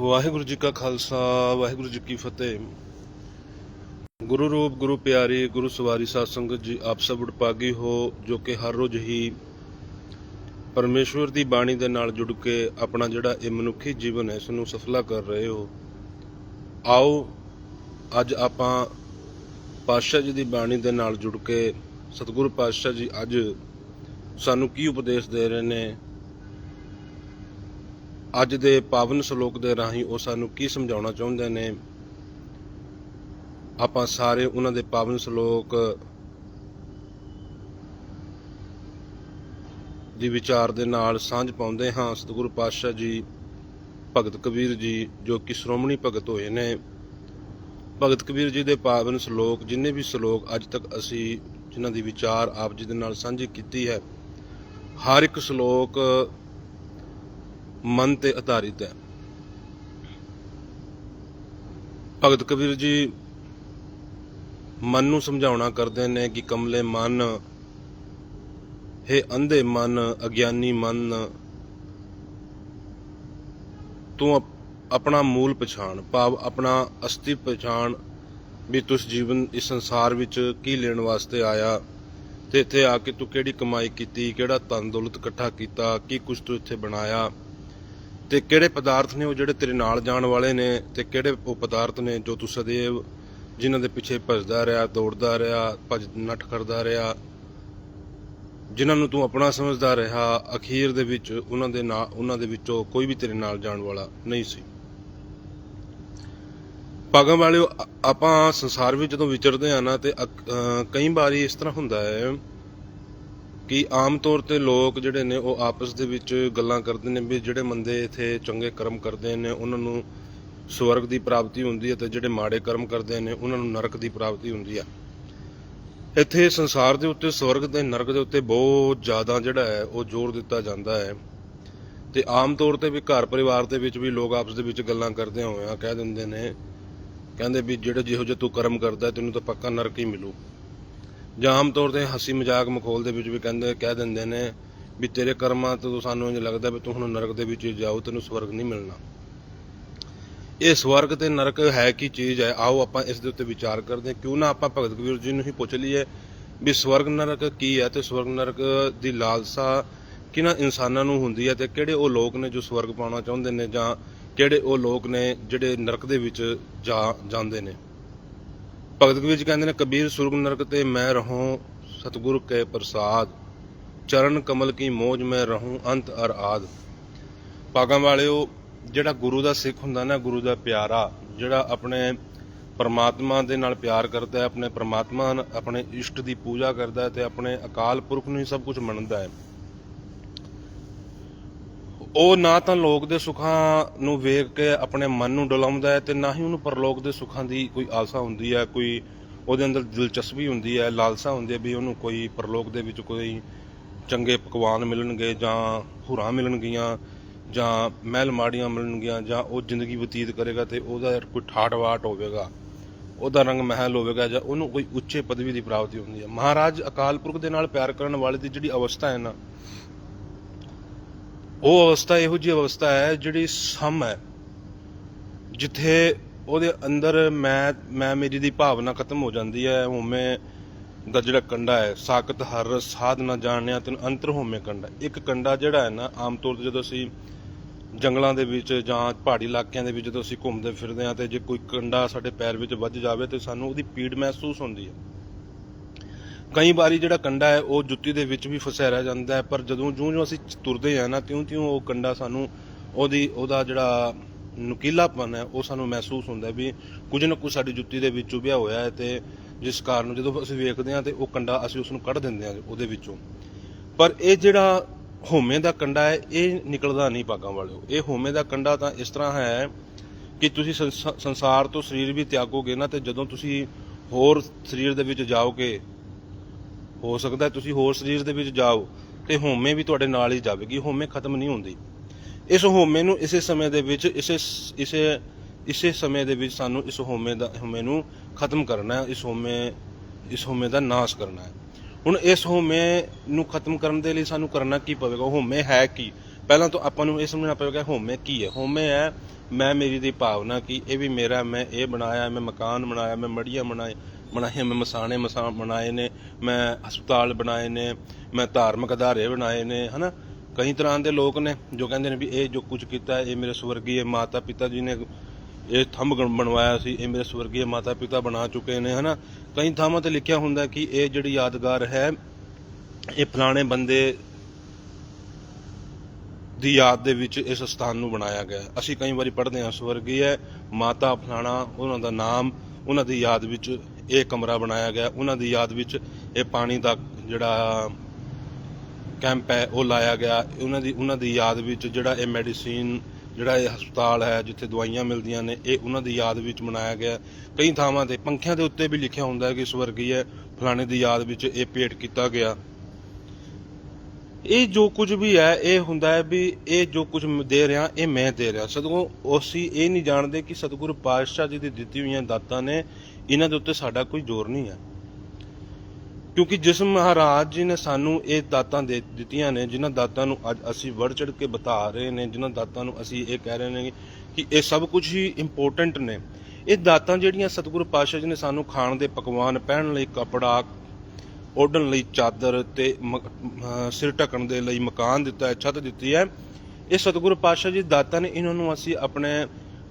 ਵਾਹਿਗੁਰੂ ਜੀ ਕਾ ਖਾਲਸਾ, ਵਾਹਿਗੁਰੂ ਜੀ ਕੀ ਫਤਿਹ। ਗੁਰੂ ਰੂਪ, ਗੁਰੂ ਪਿਆਰੇ, ਗੁਰੂ ਸਵਾਰੀ ਸਾਧ ਸੰਗਤ ਜੀ, ਆਪ ਸਭ ਉਡਪਾਗੀ ਹੋ, ਜੋ ਕਿ ਹਰ ਰੋਜ਼ ਹੀ ਪਰਮੇਸ਼ਵਰ ਦੀ ਬਾਣੀ ਦੇ ਨਾਲ ਜੁੜ ਕੇ ਆਪਣਾ ਜਿਹੜਾ ਇਹ ਮਨੁੱਖੀ ਜੀਵਨ ਹੈ ਇਸ ਨੂੰ ਸਫਲਾ ਕਰ ਰਹੇ ਹੋ। ਆਓ, ਅੱਜ ਆਪਾਂ ਪਾਤਸ਼ਾਹ ਜੀ ਦੀ ਬਾਣੀ ਦੇ ਨਾਲ ਜੁੜ ਕੇ ਸਤਿਗੁਰੂ ਪਾਤਸ਼ਾਹ ਜੀ ਅੱਜ ਸਾਨੂੰ ਕੀ ਉਪਦੇਸ਼ ਦੇ ਰਹੇ ਨੇ ਅੱਜ ਦੇ ਪਾਵਨ ਸ਼ਲੋਕ ਦੇ ਰਾਹੀਂ ਉਹ ਸਾਨੂੰ ਕੀ ਸਮਝਾਉਣਾ ਚਾਹੁੰਦੇ ਨੇ? ਆਪਾਂ ਸਾਰੇ ਉਹਨਾਂ ਦੇ ਪਾਵਨ ਸ਼ਲੋਕ ਦੀ ਵਿਚਾਰ ਦੇ ਨਾਲ ਸਾਂਝ ਪਾਉਂਦੇ ਹਾਂ। ਸਤਿਗੁਰੂ ਪਾਤਸ਼ਾਹ ਜੀ, ਭਗਤ ਕਬੀਰ ਜੀ, ਜੋ ਕਿ ਸ਼੍ਰੋਮਣੀ ਭਗਤ ਹੋਏ ਨੇ। ਭਗਤ ਕਬੀਰ ਜੀ ਦੇ ਪਾਵਨ ਸ਼ਲੋਕ, ਜਿੰਨੇ ਵੀ ਸ਼ਲੋਕ ਅੱਜ ਤੱਕ ਅਸੀਂ ਜਿਨ੍ਹਾਂ ਦੀ ਵਿਚਾਰ ਆਪ ਜੀ ਦੇ ਨਾਲ ਸਾਂਝੀ ਕੀਤੀ ਹੈ, ਹਰ ਇੱਕ ਸ਼ਲੋਕ ਮਨ ਤੇ ਆਧਾਰਿਤ ਹੈ। ਭਗਤ ਕਬੀਰ ਜੀ ਮਨ ਨੂੰ ਸਮਝਾਉਣਾ ਕਰਦੇ ਨੇ ਕਿ ਕਮਲੇ ਮਨ, ਹੈ ਅੰਧੇ ਮਨ, ਅਗਿਆਨੀ ਮਨ, ਤੂੰ ਆਪਣਾ ਮੂਲ ਪਛਾਣ, ਭਾਵ ਆਪਣਾ ਅਸਤੀ ਪਛਾਣ ਵੀ ਤੁਸ ਜੀਵਨ, ਇਸ ਸੰਸਾਰ ਵਿੱਚ ਕੀ ਲੈਣ ਵਾਸਤੇ ਆਇਆ ਤੇ ਇੱਥੇ ਆ ਕੇ ਤੂੰ ਕਿਹੜੀ ਕਮਾਈ ਕੀਤੀ, ਕਿਹੜਾ ਧਨ ਦੌਲਤ ਇਕੱਠਾ ਕੀਤਾ, ਕੀ ਕੁਝ ਤੂੰ ਇੱਥੇ ਬਣਾਇਆ। ਤੇ ਕਿਹੜੇ ਪਦਾਰਥ ਨੇ ਉਹ ਜਿਹੜੇ ਤੇਰੇ ਨਾਲ ਜਾਣ ਵਾਲੇ ਨੇ ਤੇ ਕਿਹੜੇ ਉਹ ਪਦਾਰਥ ਨੇ ਜੋ ਤੂੰ ਸਦੇਵ ਜਿਨ੍ਹਾਂ ਦੇ ਪਿੱਛੇ ਭੱਜਦਾ ਰਿਹਾ, ਦੌੜਦਾ ਰਿਹਾ, ਭੱਜ, ਨੱਠ ਕਰਦਾ ਰਿਹਾ, ਜਿਨ੍ਹਾਂ ਨੂੰ ਤੂੰ ਆਪਣਾ ਸਮਝਦਾ ਰਿਹਾ, ਅਖੀਰ ਦੇ ਵਿੱਚ ਉਹਨਾਂ ਦੇ ਨਾਲ ਉਹਨਾਂ ਦੇ ਵਿੱਚੋਂ ਕੋਈ ਵੀ ਤੇਰੇ ਨਾਲ ਜਾਣ ਵਾਲਾ ਨਹੀਂ ਸੀ। ਭਾਗਾਂ ਵਾਲਿਓ ਆਪਾਂ ਸੰਸਾਰ ਵਿੱਚ ਜਦੋਂ ਵਿਚਰਦੇ ਆ ਨਾ ਤੇ ਕਈ ਵਾਰੀ ਇਸ ਤਰ੍ਹਾਂ ਹੁੰਦਾ ਹੈ ਕਿ ਆਮ ਤੌਰ ਤੇ ਲੋਕ ਜਿਹੜੇ ਨੇ ਉਹ ਆਪਸ ਦੇ ਵਿੱਚ ਗੱਲਾਂ ਕਰਦੇ ਨੇ ਵੀ ਜਿਹੜੇ ਬੰਦੇ ਇਥੇ ਚੰਗੇ ਕਰਮ ਕਰਦੇ ਨੇ, ਉਹਨਾਂ ਨੂੰ ਸਵਰਗ ਦੀ ਪ੍ਰਾਪਤੀ ਹੁੰਦੀ ਹੈ ਤੇ ਜਿਹੜੇ ਮਾੜੇ ਕਰਮ ਕਰਦੇ ਨੇ, ਉਹਨਾਂ ਨੂੰ ਨਰਕ ਦੀ ਪ੍ਰਾਪਤੀ ਹੁੰਦੀ ਹੈ ਇੱਥੇ ਸੰਸਾਰ ਦੇ ਉੱਤੇ, ਸਵਰਗ ਤੇ ਨਰਕ ਦੇ ਉੱਤੇ ਬਹੁਤ ਜ਼ਿਆਦਾ ਜਿਹੜਾ ਹੈ, ਉਹ ਜ਼ੋਰ ਦਿੱਤਾ ਜਾਂਦਾ ਹੈ। ਤੇ ਆਮ ਤੌਰ ਤੇ ਵੀ ਘਰ ਪਰਿਵਾਰ ਦੇ ਵਿੱਚ ਵੀ ਲੋਕ ਆਪਸ ਦੇ ਵਿੱਚ ਗੱਲਾਂ ਕਰਦੇ ਹੋਏ ਆ, ਕਹਿ ਦਿੰਦੇ ਨੇ, ਕਹਿੰਦੇ ਵੀ ਜਿਹੜੇ ਜਿਹੋ ਜਿਹੇ ਤੂੰ ਕਰਮ ਕਰਦਾ, ਤੈਨੂੰ ਤਾਂ ਪੱਕਾ ਨਰਕ ਹੀ ਮਿਲੂ। ਜਾਂ ਆਮ ਤੌਰ ਤੇ ਹਸੀ ਮਜ਼ਾਕ ਮਖੌਲ ਦੇ ਵਿੱਚ ਵੀ ਕਹਿੰਦੇ ਕਹਿ ਦਿੰਦੇ ਨੇ ਵੀ ਤੇਰੇ ਕਰਮਾਂ ਤੋਂ ਸਾਨੂੰ ਇੰਜ ਲੱਗਦਾ ਵੀ ਤੂੰ ਹੁਣ ਨਰਕ ਦੇ ਵਿੱਚ ਜਾਓ ਤੈਨੂੰ ਸਵਰਗ ਨਹੀਂ ਮਿਲਣਾ। ਇਹ ਸਵਰਗ ਤੇ ਨਰਕ ਹੈ ਕੀ ਚੀਜ਼ ਹੈ? ਆਓ ਆਪਾਂ ਇਸ ਦੇ ਉੱਤੇ ਵਿਚਾਰ ਕਰਦੇ ਹਾਂ। ਕਿਉਂ ਨਾ ਆਪਾਂ ਭਗਤ ਕਬੀਰ ਜੀ ਨੂੰ ਹੀ ਪੁੱਛ ਲਈਏ ਵੀ ਸਵਰਗ ਨਰਕ ਕੀ ਹੈ ਤੇ ਸਵਰਗ ਨਰਕ ਦੀ ਲਾਲਸਾ ਕਿਹਨਾਂ ਇਨਸਾਨਾਂ ਨੂੰ ਹੁੰਦੀ ਹੈ ਤੇ ਕਿਹੜੇ ਉਹ ਲੋਕ ਨੇ ਜੋ ਸਵਰਗ ਪਾਉਣਾ ਚਾਹੁੰਦੇ ਨੇ ਜਾਂ ਕਿਹੜੇ ਉਹ ਲੋਕ ਨੇ ਜਿਹੜੇ ਨਰਕ ਦੇ ਵਿੱਚ ਜਾ ਜਾਂਦੇ ਨੇ? ਭਗਤ ਕਬੀਰ ਜੀ ਕਹਿੰਦੇ ਨੇ, ਕਬੀਰ ਸੁਰਗ ਨਰਕ ਤੇ ਮੈਂ ਰਹੂੰ, ਸਤਿਗੁਰ ਕੇ ਪ੍ਰਸਾਦ। ਚਰਨ ਕਮਲ ਕੀ ਮੋਜ ਮੈਂ ਰਹੂੰ, ਅੰਤ ਅਰ ਆਦ। ਪਾਗਾਂ ਵਾਲਿਓ, ਜਿਹੜਾ ਗੁਰੂ ਦਾ ਸਿੱਖ ਹੁੰਦਾ ਨਾ, ਗੁਰੂ ਦਾ ਪਿਆਰਾ, ਜਿਹੜਾ ਆਪਣੇ ਪਰਮਾਤਮਾ ਦੇ ਨਾਲ ਪਿਆਰ ਕਰਦਾ ਹੈ, ਆਪਣੇ ਪਰਮਾਤਮਾ ਆਪਣੇ ਇਸ਼ਟ ਦੀ ਪੂਜਾ ਕਰਦਾ ਹੈ ਤੇ ਆਪਣੇ ਅਕਾਲ ਪੁਰਖ ਨੂੰ ਹੀ ਸਭ ਕੁਝ ਮੰਨਦਾ ਹੈ। ਉਹ ਨਾ ਤਾਂ ਲੋਕ ਦੇ ਸੁੱਖਾਂ ਨੂੰ ਵੇਖ ਕੇ ਆਪਣੇ ਮਨ ਨੂੰ ਡੁਲਾਉਂਦਾ ਹੈ ਤੇ ਨਾ ਹੀ ਉਹਨੂੰ ਪਰਲੋਕ ਦੇ ਸੁੱਖਾਂ ਦੀ ਕੋਈ ਆਸਾ ਹੁੰਦੀ ਹੈ, ਕੋਈ ਉਹਦੇ ਅੰਦਰ ਦਿਲਚਸਪੀ ਹੁੰਦੀ ਹੈ, ਲਾਲਸਾ ਹੁੰਦੀ ਹੈ ਵੀ ਉਹਨੂੰ ਕੋਈ ਪਰਲੋਕ ਦੇ ਵਿੱਚ ਕੋਈ ਚੰਗੇ ਪਕਵਾਨ ਮਿਲਣਗੇ ਜਾਂ ਹੁਰਾਂ ਮਿਲਣਗੀਆਂ ਜਾਂ ਮਹਿਲ ਮਾੜੀਆਂ ਮਿਲਣਗੀਆਂ ਜਾਂ ਉਹ ਜ਼ਿੰਦਗੀ ਬਤੀਤ ਕਰੇਗਾ ਤੇ ਉਹਦਾ ਕੋਈ ਠਾਠ ਬਾਠ ਹੋਵੇਗਾ, ਉਹਦਾ ਰੰਗ ਮਹਿਲ ਹੋਵੇਗਾ ਜਾਂ ਉਹਨੂੰ ਕੋਈ ਉੱਚੇ ਪਦਵੀ ਦੀ ਪ੍ਰਾਪਤੀ ਹੁੰਦੀ ਹੈ। ਮਹਾਰਾਜ ਅਕਾਲ ਪੁਰਖ ਦੇ ਨਾਲ ਪਿਆਰ ਕਰਨ ਵਾਲੇ ਦੀ ਜਿਹੜੀ ਅਵਸਥਾ ਹੈ ਨਾ ਉਹ ਅਵਸਥਾ ਇਹੋ ਜਿਹੀ ਅਵਸਥਾ ਹੈ ਜਿਹੜੀ ਸਮ ਹੈ, ਜਿੱਥੇ ਉਹਦੇ ਅੰਦਰ ਮੈਂ ਮੈਂ ਮੇਰੀ ਦੀ ਭਾਵਨਾ ਖਤਮ ਹੋ ਜਾਂਦੀ ਹੈ ਹੋਵੇਂ ਦਾ ਜਿਹੜਾ ਕੰਡਾ ਹੈ, ਸਾਖਤ ਹਰ ਰਸ ਸਾਧ ਨਾ ਜਾਣਿਆ, ਤੈਨੂੰ ਅੰਤਰ ਹੋਵੇਂ ਕੰਡਾ ਇੱਕ ਕੰਡਾ ਜਿਹੜਾ ਹੈ ਨਾ, ਆਮ ਤੌਰ ਤੇ ਜਦੋਂ ਅਸੀਂ ਜੰਗਲਾਂ ਦੇ ਵਿੱਚ ਜਾਂ ਪਹਾੜੀ ਇਲਾਕਿਆਂ ਦੇ ਵਿੱਚ ਜਦੋਂ ਅਸੀਂ ਘੁੰਮਦੇ ਫਿਰਦੇ ਹਾਂ ਤੇ ਜੇ ਕੋਈ ਕੰਡਾ ਸਾਡੇ ਪੈਰ ਵਿੱਚ ਵੱਜ ਜਾਵੇ ਤੇ ਸਾਨੂੰ ਉਹਦੀ ਪੀੜ ਮਹਿਸੂਸ ਹੁੰਦੀ ਹੈ। ਕਈ ਵਾਰੀ ਜਿਹੜਾ ਕੰਡਾ ਹੈ, ਉਹ ਜੁੱਤੀ ਦੇ ਵਿੱਚ ਵੀ ਫਸਿਆ ਰਹਿ ਜਾਂਦਾ ਹੈ, ਪਰ ਜਦੋਂ ਜਿਉਂ ਜਿਉਂ ਅਸੀਂ ਤੁਰਦੇ ਹਾਂ ਨਾ ਤਿਉਂ ਤਿਉਂ ਉਹ ਕੰਡਾ ਸਾਨੂੰ ਉਹਦੀ, ਉਹਦਾ ਜਿਹੜਾ ਨੁਕੀਲਾਪਨ ਹੈ, ਉਹ ਸਾਨੂੰ ਮਹਿਸੂਸ ਹੁੰਦਾ ਵੀ ਕੁਝ ਨਾ ਕੁਝ ਸਾਡੀ ਜੁੱਤੀ ਦੇ ਵਿੱਚ ਉਭਿਆ ਹੋਇਆ ਹੈ ਤੇ ਜਿਸ ਕਾਰਨ ਜਦੋਂ ਅਸੀਂ ਵੇਖਦੇ ਹਾਂ ਤੇ ਉਹ ਕੰਡਾ ਅਸੀਂ ਉਸ ਨੂੰ ਕੱਢ ਦਿੰਦੇ ਹਾਂ ਉਹਦੇ ਵਿੱਚੋਂ। ਪਰ ਇਹ ਜਿਹੜਾ ਹੋਮੇ ਦਾ ਕੰਡਾ ਹੈ, ਇਹ ਨਿਕਲਦਾ ਨਹੀਂ ਪਾਗਾਂ ਵਾਲਿਓ। ਇਹ ਹੋਮੇ ਦਾ ਕੰਡਾ ਤਾਂ ਇਸ ਤਰ੍ਹਾਂ ਹੈ ਕਿ ਤੁਸੀਂ ਸੰਸਾ- ਸੰਸਾਰ ਤੋਂ ਸਰੀਰ ਵੀ ਤਿਆਗੋਗੇ ਨਾ ਤੇ ਜਦੋਂ ਤੁਸੀਂ ਹੋਰ ਸਰੀਰ ਦੇ ਵਿੱਚ ਜਾਓਗੇ ਹੋ ਸਕਦਾ ਤੁਸੀਂ ਹੋਰ ਸਰੀਰ ਦੇ ਵਿੱਚ ਜਾਓ ਤੇ ਹੋਮੇ ਵੀ ਤੁਹਾਡੇ ਨਾਲ ਹੀ ਜਾਵੇਗੀ, ਹੋਮੇ ਖਤਮ ਨਹੀਂ ਹੁੰਦੀ। ਇਸ ਹੋਮੇ ਨੂੰ ਇਸੇ ਸਮੇਂ ਦੇ ਵਿੱਚ, ਇਸੇ ਇਸੇ ਇਸੇ ਸਮੇਂ ਦੇ ਵਿੱਚ ਸਾਨੂੰ ਇਸ ਹੋਮੇ ਦਾ, ਹੋਮੇ ਨੂੰ ਖਤਮ ਕਰਨਾ ਹੈ, ਇਸ ਹੋਮੇ ਇਸ ਹੋਮੇ ਦਾ ਨਾਸ਼ ਕਰਨਾ ਹੈ। ਹੁਣ ਇਸ ਹੋਮੇ ਨੂੰ ਖਤਮ ਕਰਨ ਦੇ ਲਈ ਸਾਨੂੰ ਕਰਨਾ ਕੀ ਪਵੇਗਾ? ਹੋਮੇ ਹੈ ਕੀ? ਪਹਿਲਾਂ ਤਾਂ ਆਪਾਂ ਨੂੰ ਇਹ ਸਮਝਣਾ ਪਵੇਗਾ, ਹੋਮੇ ਕੀ ਹੈ? ਹੋਮੇ ਹੈ, ਮੈਂ ਮੇਰੀ ਦੀ ਭਾਵਨਾ ਕੀ ਇਹ ਵੀ ਮੇਰਾ, ਮੈਂ ਇਹ ਬਣਾਇਆ, ਮੈਂ ਮਕਾਨ ਬਣਾਇਆ, ਮੈਂ ਮੜੀਆਂ ਬਣਾਏ ਬਣਾਏ, ਮੈਂ ਮਸਾਣੇ ਮਸਾ, ਬਣਾਏ ਨੇ, ਮੈਂ ਹਸਪਤਾਲ ਬਣਾਏ ਨੇ, ਮੈਂ ਧਾਰਮਿਕ ਅਦਾਰੇ ਬਣਾਏ ਨੇ, ਹਨਾ? ਕਈ ਤਰ੍ਹਾਂ ਦੇ ਲੋਕ ਨੇ ਜੋ ਕਹਿੰਦੇ ਨੇ ਵੀ ਇਹ ਜੋ ਕੁਝ ਕੀਤਾ, ਇਹ ਮੇਰੇ ਸਵਰਗੀ ਮਾਤਾ ਪਿਤਾ ਜੀ ਨੇ ਇਹ ਥੰਬ ਬਣਵਾਇਆ ਸੀ, ਇਹ ਮੇਰੇ ਸਵਰਗੀ ਮਾਤਾ ਪਿਤਾ ਬਣਾ ਚੁੱਕੇ ਨੇ, ਹਨਾ? ਕਈ ਥਾਵਾਂ ਤੇ ਲਿਖਿਆ ਹੁੰਦਾ ਕਿ ਇਹ ਜਿਹੜੀ ਯਾਦਗਾਰ ਹੈ, ਇਹ ਫਲਾਣੇ ਬੰਦੇ ਦੀ ਯਾਦ ਦੇ ਵਿੱਚ ਇਸ ਸਥਾਨ ਨੂੰ ਬਣਾਇਆ ਗਿਆ। ਅਸੀਂ ਕਈ ਵਾਰੀ ਪੜ੍ਹਦੇ ਹਾਂ ਸਵਰਗੀ ਹੈ ਮਾਤਾ ਫਲਾਣਾ ਉਹਨਾਂ ਦਾ ਨਾਮ, ਉਹਨਾਂ ਦੀ ਯਾਦ ਵਿੱਚ ਇਹ ਕਮਰਾ ਬਣਾਇਆ ਗਿਆ। ਉਹਨਾਂ ਦੀ ਯਾਦ ਵਿੱਚ ਇਹ ਪਾਣੀ ਦਾ ਜਿਹੜਾ ਕੈਂਪ ਹੈ, ਉਹ ਲਾਇਆ ਗਿਆ। ਉਹਨਾਂ ਦੀ ਉਹਨਾਂ ਦੀ ਯਾਦ ਵਿੱਚ ਜਿਹੜਾ ਇਹ ਮੈਡੀਸਿਨ, ਜਿਹੜਾ ਇਹ ਹਸਪਤਾਲ ਹੈ, ਜਿੱਥੇ ਦਵਾਈਆਂ ਮਿਲਦੀਆਂ ਨੇ, ਇਹ ਉਹਨਾਂ ਦੀ ਯਾਦ ਵਿੱਚ ਮਨਾਇਆ ਗਿਆ। ਕਈ ਥਾਵਾਂ ਤੇ ਪੰਖਿਆਂ ਦੇ ਉੱਤੇ ਵੀ ਲਿਖਿਆ ਹੁੰਦਾ ਹੈ ਕਿ ਸਵਰਗੀ ਹੈ ਫਲਾਣੇ ਦੀ ਯਾਦ ਵਿੱਚ ਇਹ ਪੇਟ ਕੀਤਾ ਗਿਆ। ਇਹ ਜੋ ਕੁਝ ਵੀ ਹੈ, ਇਹ ਹੁੰਦਾ ਹੈ ਵੀ ਇਹ ਜੋ ਕੁਝ ਦੇ ਰਿਹਾ, ਇਹ ਮੈਂ ਦੇ ਰਿਹਾ। ਸਤਿਗੁਰੂ ਅਸੀਂ ਇਹ ਨਹੀਂ ਜਾਣਦੇ ਕਿ ਸਤਿਗੁਰੂ ਪਾਤਸ਼ਾਹ ਜੀ ਦੀ ਦਿੱਤੀ ਹੋਈਆਂ ਦਾਤਾਂ ਨੇ ਇਹਨਾਂ ਦੇ ਉੱਤੇ ਸਾਡਾ ਕੋਈ ਜ਼ੋਰ ਨਹੀਂ ਹੈ ਕਿਉਂਕਿ ਜਿਸ ਮਹਾਰਾਜ ਜੀ ਨੇ ਸਾਨੂੰ ਇਹ ਦਾਤਾਂ ਦੇ ਦਿੱਤੀਆਂ ਨੇ, ਜਿਨ੍ਹਾਂ ਦਾਤਾਂ ਨੂੰ ਅੱਜ ਅਸੀਂ ਵੜ ਚੜ ਕੇ ਬਤਾ ਰਹੇ ਨੇ, ਜਿਨ੍ਹਾਂ ਦਾਤਾਂ ਨੂੰ ਅਸੀਂ ਇਹ ਕਹਿ ਰਹੇ ਨੇ ਕਿ ਇਹ ਸਭ ਕੁਝ ਹੀ ਇੰਪੋਰਟੈਂਟ ਨੇ। ਇਹ ਦਾਤਾਂ ਜਿਹੜੀਆਂ ਸਤਿਗੁਰੂ ਪਾਤਸ਼ਾਹ ਜੀ ਨੇ ਸਾਨੂੰ ਖਾਣ ਦੇ ਪਕਵਾਨ ਪਹਿਨਣ ਲਈ ਕੱਪੜਾ ਓਢਣ ਲਈ ਚਾਦਰ ਤੇ ਸਿਰ ਢੱਕਣ ਦੇ ਲਈ ਮਕਾਨ ਦਿੱਤਾ ਹੈ, ਛੱਤ ਦਿੱਤੀ ਹੈ, ਇਹ ਸਤਿਗੁਰੂ ਪਾਤਸ਼ਾਹ ਜੀ ਦਾਤਾਂ ਨੇ, ਇਹਨਾਂ ਨੂੰ ਅਸੀਂ ਆਪਣੇ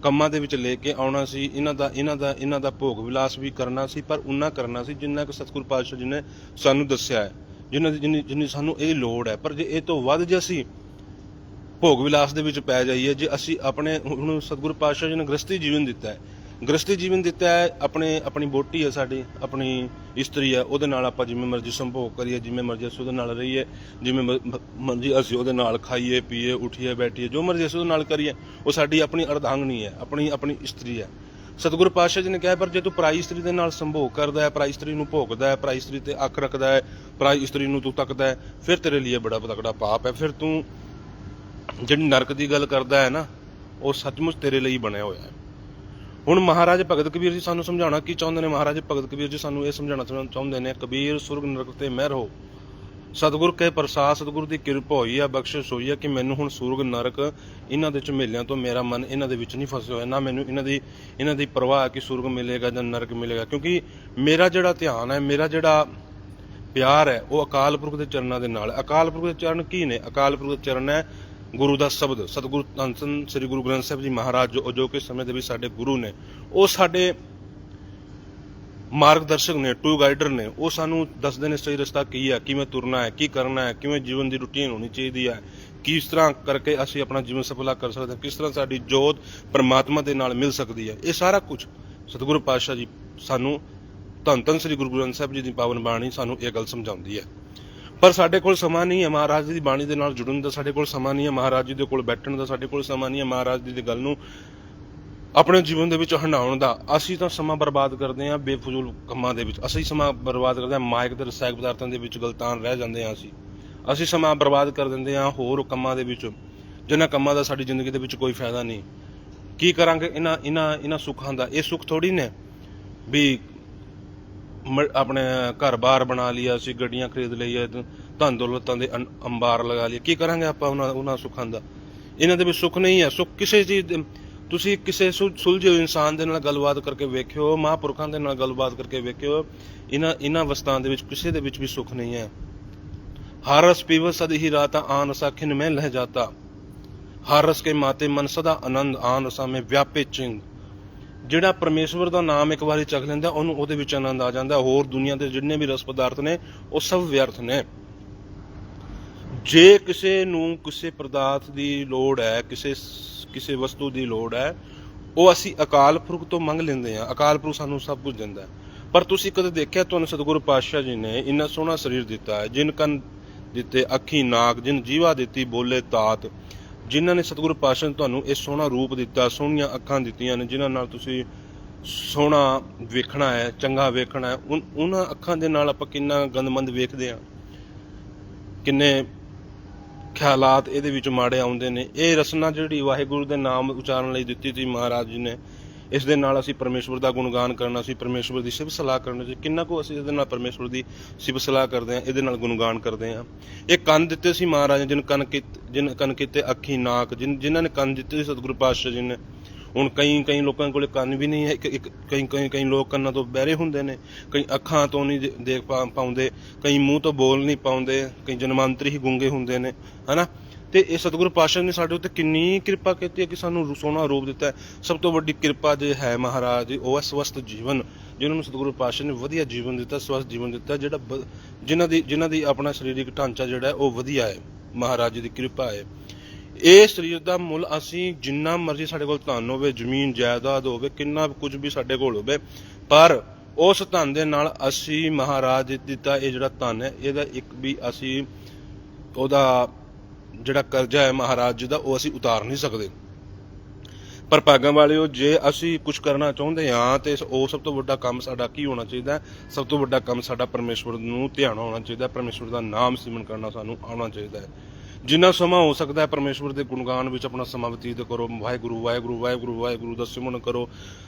ਕੰਮਾਂ ਦੇ ਵਿੱਚ ਲੈ ਕੇ ਆਉਣਾ ਸੀ, ਇਹਨਾਂ ਦਾ ਇਹਨਾਂ ਦਾ ਇਹਨਾਂ ਦਾ ਭੋਗ ਵਿਲਾਸ ਵੀ ਕਰਨਾ ਸੀ, ਪਰ ਉਨਾ ਕਰਨਾ ਸੀ, ਜਿੰਨਾ ਕਿ ਸਤਿਗੁਰੂ ਪਾਤਸ਼ਾਹ ਜੀ ਨੇ ਸਾਨੂੰ ਦੱਸਿਆ ਹੈ ਜਿਨ੍ਹਾਂ ਦੀ, ਜਿੰਨੀ ਜਿੰਨੀ ਸਾਨੂੰ ਇਹ ਲੋੜ ਹੈ। ਪਰ ਜੇ ਇਹ ਤੋਂ ਵੱਧ ਜੇ ਅਸੀਂ ਭੋਗ ਵਿਲਾਸ ਦੇ ਵਿੱਚ ਪੈ ਜਾਈਏ, ਜੇ ਅਸੀਂ ਆਪਣੇ, ਹੁਣ ਸਤਿਗੁਰੂ ਪਾਤਸ਼ਾਹ ਜੀ ਨੇ ਗ੍ਰਸਤੀ ਜੀਵਨ ਦਿੱਤਾ ਹੈ ਗ੍ਰਸਤੀ ਜੀਵਨ ਦਿੱਤਾ ਹੈ, ਆਪਣੇ, ਆਪਣੀ ਬੋਟੀ ਹੈ ਸਾਡੀ, ਆਪਣੀ ਇਸਤਰੀ ਹੈ, ਉਹਦੇ ਨਾਲ ਆਪਾਂ ਜਿਵੇਂ ਮਰਜ਼ੀ ਸੰਭੋਗ ਕਰੀਏ, ਜਿਵੇਂ ਮਰਜ਼ੀ ਅਸੀਂ ਉਹਦੇ ਨਾਲ ਰਹੀਏ, ਜਿਵੇਂ ਮਰਜ਼ੀ ਅਸੀਂ ਉਹਦੇ ਨਾਲ ਖਾਈਏ, ਪੀਏ, ਉਠੀਏ, ਬੈਠੀਏ, ਜੋ ਮਰਜ਼ੀ ਅਸੀਂ ਉਹਦੇ ਨਾਲ ਕਰੀਏ, ਉਹ ਸਾਡੀ ਆਪਣੀ ਅਰਧਾਂਗਣੀ ਹੈ, ਆਪਣੀ ਆਪਣੀ ਇਸਤਰੀ ਹੈ। ਸਤਿਗੁਰੂ ਪਾਤਸ਼ਾਹ ਜੀ ਨੇ ਕਿਹਾ ਪਰ ਜੇ ਤੂੰ ਪਰਾਈ ਇਸਤਰੀ ਦੇ ਨਾਲ ਸੰਭੋਗ ਕਰਦਾ ਹੈ, ਪਰਾਈ ਇਸਤਰੀ ਨੂੰ ਭੋਗਦਾ ਹੈ, ਪਰਾਈ ਇਸਤਰੀ ਤੇ ਅੱਖ ਰੱਖਦਾ ਹੈ, ਪਰਾਈ ਇਸਤਰੀ ਨੂੰ ਤੂੰ ਤੱਕਦਾ ਹੈ, ਫਿਰ ਤੇਰੇ ਲਈ ਇਹ ਬੜਾ ਤਕੜਾ ਪਾਪ ਹੈ। ਫਿਰ ਤੂੰ ਜਿਹੜੀ ਨਰਕ ਦੀ ਗੱਲ ਕਰਦਾ ਹੈ ਨਾ, ਉਹ ਸੱਚਮੁੱਚ ਤੇਰੇ ਲਈ ਬਣਿਆ ਹੋਇਆ ਹੈ। ਹੁਣ ਮਹਾਰਾਜ ਭਗਤ ਕਬੀਰ ਜੀ ਸਾਨੂੰ ਸਮਝਾਉਣਾ ਕੀ ਚਾਹੁੰਦੇ ਨੇ? ਮਹਾਰਾਜ ਭਗਤ ਕਬੀਰ ਜੀ ਸਾਨੂੰ ਇਹ ਸਮਝਾਉਣਾ ਚਾਹੁੰਦੇ ਨੇ, ਕਬੀਰ ਸੁਰਗ ਨਰਕ ਤੇ ਮਹਿਰ ਹੋ ਸਤਿਗੁਰ ਕੇ ਪ੍ਰਸਾਦ, ਸਤਿਗੁਰ ਦੀ ਕਿਰਪਾ ਹੋਈ ਆ, ਬਖਸ਼ਿਸ਼ ਹੋਈ ਆ ਕਿ ਮੈਨੂੰ ਹੁਣ ਸੁਰਗ ਨਰਕ ਇਹਨਾਂ ਦੇ ਝਮੇਲਿਆਂ ਤੋਂ ਮੇਰਾ ਮਨ ਇਹਨਾਂ ਦੇ ਵਿੱਚ ਨਹੀਂ ਫਸਿਆ ਹੋਇਆ। ਨਾ ਮੈਨੂੰ ਇਹਨਾਂ ਦੀ ਇਹਨਾਂ ਦੀ ਪਰਵਾਹ ਕਿ ਸੁਰਗ ਮਿਲੇਗਾ ਜਾਂ ਨਰਕ ਮਿਲੇਗਾ। ਕਿਉਂਕਿ ਮੇਰਾ ਜਿਹੜਾ ਧਿਆਨ ਹੈ, ਮੇਰਾ ਜਿਹੜਾ ਪਿਆਰ ਹੈ, ਉਹ ਅਕਾਲ ਪੁਰਖ ਦੇ ਚਰਨਾਂ ਦੇ ਨਾਲ ਅਕਾਲ ਪੁਰਖ ਦੇ ਚਰਨ ਕੀ ਨੇ? ਅਕਾਲ ਪੁਰਖ ਦੇ ਚਰਨ ਹੈ ਗੁਰੂ ਦਾ ਸ਼ਬਦ, ਸਤਿਗੁਰੂ ਧੰਨ ਧੰਨ ਸ੍ਰੀ ਗੁਰੂ ਗ੍ਰੰਥ ਸਾਹਿਬ ਜੀ ਮਹਾਰਾਜ ਜੋ ਅਜੋਕੇ ਸਮੇਂ ਦੇ ਵਿੱਚ ਸਾਡੇ ਗੁਰੂ ਨੇ, ਉਹ ਸਾਡੇ ਮਾਰਗਦਰਸ਼ਕ ਨੇ, ਟੂ ਗਾਈਡਰ ਨੇ, ਉਹ ਸਾਨੂੰ ਦੱਸਦੇ ਨੇ ਸਹੀ ਰਸਤਾ ਕੀ ਹੈ ਕਿਵੇਂ ਤੁਰਨਾ ਹੈ, ਕੀ ਕਰਨਾ ਹੈ, ਕਿਵੇਂ ਜੀਵਨ ਦੀ ਰੁਟੀਨ ਹੋਣੀ ਚਾਹੀਦੀ ਹੈ, ਕਿਸ ਤਰ੍ਹਾਂ ਕਰਕੇ ਅਸੀਂ ਆਪਣਾ ਜੀਵਨ ਸਫਲਾ ਕਰ ਸਕਦੇ ਹਾਂ, ਕਿਸ ਤਰ੍ਹਾਂ ਸਾਡੀ ਜੋਤ ਪਰਮਾਤਮਾ ਦੇ ਨਾਲ ਮਿਲ ਸਕਦੀ ਹੈ, ਇਹ ਸਾਰਾ ਕੁਝ ਸਤਿਗੁਰੂ ਪਾਤਸ਼ਾਹ ਜੀ ਸਾਨੂੰ ਧੰਨ ਧੰਨ ਸ੍ਰੀ ਗੁਰੂ ਗ੍ਰੰਥ ਸਾਹਿਬ ਜੀ ਦੀ ਪਾਵਨ ਬਾਣੀ ਸਾਨੂੰ ਇਹ ਗੱਲ ਸਮਝਾਉਂਦੀ ਹੈ। ਪਰ ਸਾਡੇ ਕੋਲ ਸਮਾਂ ਨਹੀਂ ਹੈ ਮਹਾਰਾਜ ਜੀ ਦੀ ਬਾਣੀ ਦੇ ਨਾਲ ਜੁੜਨ ਦਾ, ਸਾਡੇ ਕੋਲ ਸਮਾਂ ਨਹੀਂ ਹੈ ਮਹਾਰਾਜ ਜੀ ਦੇ ਕੋਲ ਬੈਠਣ ਦਾ, ਸਾਡੇ ਕੋਲ ਸਮਾਂ ਨਹੀਂ ਹੈ ਮਹਾਰਾਜ ਜੀ ਦੀ ਗੱਲ ਨੂੰ ਆਪਣੇ ਜੀਵਨ ਦੇ ਵਿੱਚ ਹੰਡਾਉਣ ਦਾ। ਅਸੀਂ ਤਾਂ ਸਮਾਂ ਬਰਬਾਦ ਕਰਦੇ ਹਾਂ, ਬੇਫਜ਼ੂਲ ਕੰਮਾਂ ਦੇ ਵਿੱਚ। ਅਸੀਂ ਸਮਾਂ ਬਰਬਾਦ ਕਰਦੇ ਹਾਂ, ਮਾਇਕ ਦੇ ਰਸਾਇਕ ਪਦਾਰਥਾਂ ਦੇ ਵਿੱਚ ਗਲਤਾਨ ਰਹਿ ਜਾਂਦੇ ਹਾਂ ਅਸੀਂ। ਅਸੀਂ ਸਮਾਂ ਬਰਬਾਦ ਕਰ ਦਿੰਦੇ ਹਾਂ ਹੋਰ ਕੰਮਾਂ ਦੇ ਵਿੱਚ, ਜਿਨ੍ਹਾਂ ਕੰਮਾਂ ਦਾ ਸਾਡੀ ਜ਼ਿੰਦਗੀ ਦੇ ਵਿੱਚ ਕੋਈ ਫਾਇਦਾ ਨਹੀਂ। ਕੀ ਕਰਾਂਗੇ? ਇਹਨਾਂ ਇਹਨਾਂ ਇਹਨਾਂ ਸੁੱਖਾਂ ਦਾ। ਇਹ ਸੁੱਖ ਥੋੜੀ ਨੇ ਵੀ ਆਪਣੇ ਘਰ-ਬਾਰ ਬਣਾ ਲਿਆ, ਅਸੀਂ ਗੱਡੀਆਂ ਖਰੀਦ ਲਈਏ ਧਨ ਦੌਲਤਾਂ ਦੇ ਅੰਬਾਰ ਲਗਾ ਲਈਏ। ਕੀ ਕਰਾਂਗੇ ਆਪਾਂ ਉਹਨਾਂ ਉਹਨਾਂ ਸੁੱਖਾਂ ਦਾ? ਇਹਨਾਂ ਦੇ ਵਿੱਚ ਸੁੱਖ ਨਹੀਂ ਹੈ। ਸੁੱਖ ਕਿਸੇ ਚੀਜ਼ ਤੁਸੀਂ ਕਿਸੇ ਸੁਲਝੇ ਇਨਸਾਨ ਦੇ ਨਾਲ ਗੱਲਬਾਤ ਕਰਕੇ ਵੇਖਿਓ, ਮਹਾਂਪੁਰਖਾਂ ਦੇ ਨਾਲ ਗੱਲਬਾਤ ਕਰਕੇ ਵੇਖਿਓ, ਇਹਨਾਂ ਇਹਨਾਂ ਵਸਤਾਂ ਦੇ ਵਿੱਚ ਕਿਸੇ ਦੇ ਵਿੱਚ ਵੀ ਸੁੱਖ ਨਹੀਂ ਹੈ। ਹਰ ਰਸ ਪੀਵ, ਸਦ ਹੀ ਰਾਤਾ ਆਨ ਸਾਖਿਨ ਮੈਂ ਲਹਿ ਜਾਤਾ। ਹਰ ਰਸ ਕੇ ਮਾਤੇ ਮਨ ਸਦਾ ਆਨੰਦ, ਆਨ ਰਸਾ ਮੈਂ ਵਿਆਪੇ ਚਿੰਗ। ਜਿਹੜਾ ਪਰਮੇਸ਼ਵਰ ਦਾ ਨਾਮ ਇੱਕ ਵਾਰੀ ਚੱਖ ਲੈਂਦਾ, ਉਹਨੂੰ ਉਹਦੇ ਵਿੱਚ ਆਨੰਦ ਆ ਜਾਂਦਾ। ਹੋਰ ਦੁਨੀਆ ਦੇ ਜਿੰਨੇ ਵੀ ਰਸ ਪਦਾਰਥ ਨੇ, ਉਹ ਸਭ ਵਿਅਰਥ ਨੇ। ਜੇ ਕਿਸੇ ਨੂੰ ਕਿਸੇ ਪਦਾਰਥ ਦੀ ਲੋੜ ਹੈ, ਕਿਸੇ ਕਿਸੇ ਵਸਤੂ ਦੀ ਲੋੜ ਹੈ, ਉਹ ਅਸੀਂ ਅਕਾਲ ਪੁਰਖ ਤੋਂ ਮੰਗ ਲੈਂਦੇ ਹਾਂ। ਅਕਾਲ ਪੁਰਖ ਸਾਨੂੰ ਸਭ ਕੁਝ ਦਿੰਦਾ ਹੈ। ਪਰ ਤੁਸੀਂ ਕਦੇ ਦੇਖਿਆ ਤੁਹਾਨੂੰ ਸਤਿਗੁਰੂ ਪਾਤਸ਼ਾਹ ਜੀ ਨੇ ਇੰਨਾ ਸੋਹਣਾ ਸਰੀਰ ਦਿੱਤਾ ਹੈ, ਜਿਨ ਕੰਨ ਦਿੱਤੇ, ਅੱਖੀ, ਨਾਕ, ਜਿਨ ਜੀਵਾ ਦਿੱਤੀ, ਬੋਲੇ, ਤਾਤ ਜਿਨ੍ਹਾਂ ਨੇ ਸਤਿਗੁਰੂ ਪਾਤਸ਼ਾਹ ਨੇ ਤੁਹਾਨੂੰ ਇਹ ਸੋਹਣਾ ਰੂਪ ਦਿੱਤਾ, ਸੋਹਣੀਆਂ ਅੱਖਾਂ ਦਿੱਤੀਆਂ ਨੇ, ਜਿਨ੍ਹਾਂ ਨਾਲ ਤੁਸੀਂ ਸੋਹਣਾ ਵੇਖਣਾ ਹੈ, ਚੰਗਾ ਵੇਖਣਾ ਹੈ ਉਹਨਾਂ ਅੱਖਾਂ ਦੇ ਨਾਲ ਆਪਾਂ ਕਿੰਨਾ ਗੰਦਮੰਦ ਵੇਖਦੇ ਆ ਕਿੰਨੇ ਖਿਆਲਾਤ ਇਹਦੇ ਵਿੱਚ ਮਾੜੇ ਆਉਂਦੇ ਨੇ। ਇਹ ਰਸਨਾ ਜਿਹੜੀ ਵਾਹਿਗੁਰੂ ਦੇ ਨਾਮ ਉਚਾਰਨ ਲਈ ਦਿੱਤੀ ਸੀ ਮਹਾਰਾਜ ਜੀ ਨੇ ਇਸ ਦੇ ਨਾਲ ਅਸੀਂ ਪਰਮੇਸ਼ਵਰ ਦਾ ਗੁਣਗਾਨ ਕਰਨਾ ਸੀ ਪਰਮੇਸ਼ਵਰ ਦੀ ਸਿਫਤ ਸਲਾਹ ਕਰਨਾ ਸੀ ਕਿੰਨਾ ਕੁ ਅਸੀਂ ਇਹਦੇ ਨਾਲ ਪਰਮੇਸ਼ਵਰ ਦੀ ਸਿਫਤ ਸਲਾਹ ਕਰਦੇ ਹਾਂ, ਇਹਦੇ ਨਾਲ ਗੁਣਗਾਨ ਕਰਦੇ ਹਾਂ। ਇਹ ਕੰਨ ਦਿੱਤੇ ਸੀ ਮਹਾਰਾਜ ਜਿਨ ਕੰਨ ਕੀਤੇ, ਜਿਨ ਕੰਨ ਕੀਤੇ ਅੱਖੀ ਨਾਕ, ਜਿਨ, ਜਿਨ੍ਹਾਂ ਨੇ ਕੰਨ ਦਿੱਤੇ ਸੀ ਸਤਿਗੁਰੂ ਪਾਤਸ਼ਾਹ ਜੀ ਨੇ। ਹੁਣ ਕਈ ਕਈ ਲੋਕਾਂ ਕੋਲੇ ਕੰਨ ਵੀ ਨਹੀਂ ਹੈ, ਇੱਕ ਕਈ ਕਈ ਕਈ ਲੋਕ ਕੰਨਾਂ ਤੋਂ ਬਹਿਰੇ ਹੁੰਦੇ ਨੇ, ਕਈ ਅੱਖਾਂ ਤੋਂ ਨਹੀਂ ਦੇਖ ਪਾਉਂਦੇ, ਕਈ ਮੂੰਹ ਤੋਂ ਬੋਲ ਨਹੀਂ ਪਾਉਂਦੇ, ਕਈ ਜਨਮਾਂਤਰੀ ਹੀ ਗੁੰਗੇ ਹੁੰਦੇ ਨੇ, ਹਨਾ? ਤੇ ਇਹ ਸਤਿਗੁਰੂ ਪਾਤਸ਼ਾਹ ਨੇ ਸਾਡੇ ਉੱਤੇ ਕਿੰਨੀ ਕਿਰਪਾ ਕੀਤੀ ਹੈ ਕਿ ਸਾਨੂੰ ਰੂ- ਸੋਹਣਾ ਰੂਪ ਦਿੱਤਾ ਸਭ ਤੋਂ ਵੱਡੀ ਕਿਰਪਾ ਜੇ ਹੈ ਮਹਾਰਾਜ ਦੀ ਉਹ ਹੈ ਸਵਸਥ ਜੀਵਨ ਜਿਨ੍ਹਾਂ ਨੂੰ ਸਤਿਗੁਰੂ ਪਾਤਸ਼ਾਹ ਨੇ ਵਧੀਆ ਜੀਵਨ ਦਿੱਤਾ, ਸਵਸਥ ਜੀਵਨ ਦਿੱਤਾ, ਜਿਹੜਾ ਬ- ਜਿਨ੍ਹਾਂ ਦੀ ਜਿਨ੍ਹਾਂ ਦੀ ਆਪਣਾ ਸਰੀਰਕ ਢਾਂਚਾ ਜਿਹੜਾ ਉਹ ਵਧੀਆ ਹੈ। ਮਹਾਰਾਜ ਜੀ ਦੀ ਕਿਰਪਾ ਹੈ। ਇਹ ਸਰੀਰ ਦਾ ਮੁੱਲ ਅਸੀਂ ਜਿੰਨਾ ਮਰਜ਼ੀ ਸਾਡੇ ਕੋਲ ਧਨ ਹੋਵੇ, ਜ਼ਮੀਨ, ਜਾਇਦਾਦ ਹੋਵੇ, ਕਿੰਨਾ ਕੁਝ ਵੀ ਸਾਡੇ ਕੋਲ ਹੋਵੇ, ਪਰ ਉਸ ਧਨ ਦੇ ਨਾਲ ਅਸੀਂ ਮਹਾਰਾਜ ਜੀ ਦਿੱਤਾ ਇਹ ਜਿਹੜਾ ਧਨ ਹੈ, ਇਹਦਾ ਇੱਕ ਵੀ ਅਸੀਂ ਉਹਦਾ ਜਿਹੜਾ ਕਰਜ਼ਾ ਹੈ ਮਹਾਰਾਜ ਜੀ ਦਾ ਉਹ ਅਸੀਂ ਉਤਾਰ ਨਹੀਂ ਸਕਦੇ। ਪਰ ਭਾਗਾਂ ਵਾਲਿਓ ਜੇ ਅਸੀਂ ਕੁਝ ਕਰਨਾ ਚਾਹੁੰਦੇ ਹਾਂ ਤੇ ਉਹ ਸਭ ਤੋਂ ਵੱਡਾ ਕੰਮ ਸਾਡਾ ਕੀ ਹੋਣਾ ਚਾਹੀਦਾ ਸਭ ਤੋਂ ਵੱਡਾ ਕੰਮ ਸਾਡਾ ਪਰਮੇਸ਼ਵਰ ਨੂੰ ਧਿਆਨ ਹੋਣਾ ਚਾਹੀਦਾ ਹੈ, ਪਰਮੇਸ਼ਵਰ ਦਾ ਨਾਮ ਸਿਮਰਨ ਕਰਨਾ ਸਾਨੂੰ ਆਉਣਾ ਚਾਹੀਦਾ ਹੈ। ਜਿੰਨਾ ਸਮਾਂ ਹੋ ਸਕਦਾ ਹੈ ਪਰਮੇਸ਼ਵਰ ਦੇ ਗੁਣਗਾਨ ਵਿੱਚ ਆਪਣਾ ਸਮਾਂ ਬਤੀਤ ਕਰੋ, ਵਾਹਿਗੁਰੂ ਵਾਹਿਗੁਰੂ ਵਾਹਿਗੁਰੂ ਵਾਹਿਗੁਰੂ ਦਾ ਸਿਮਰਨ ਕਰੋ।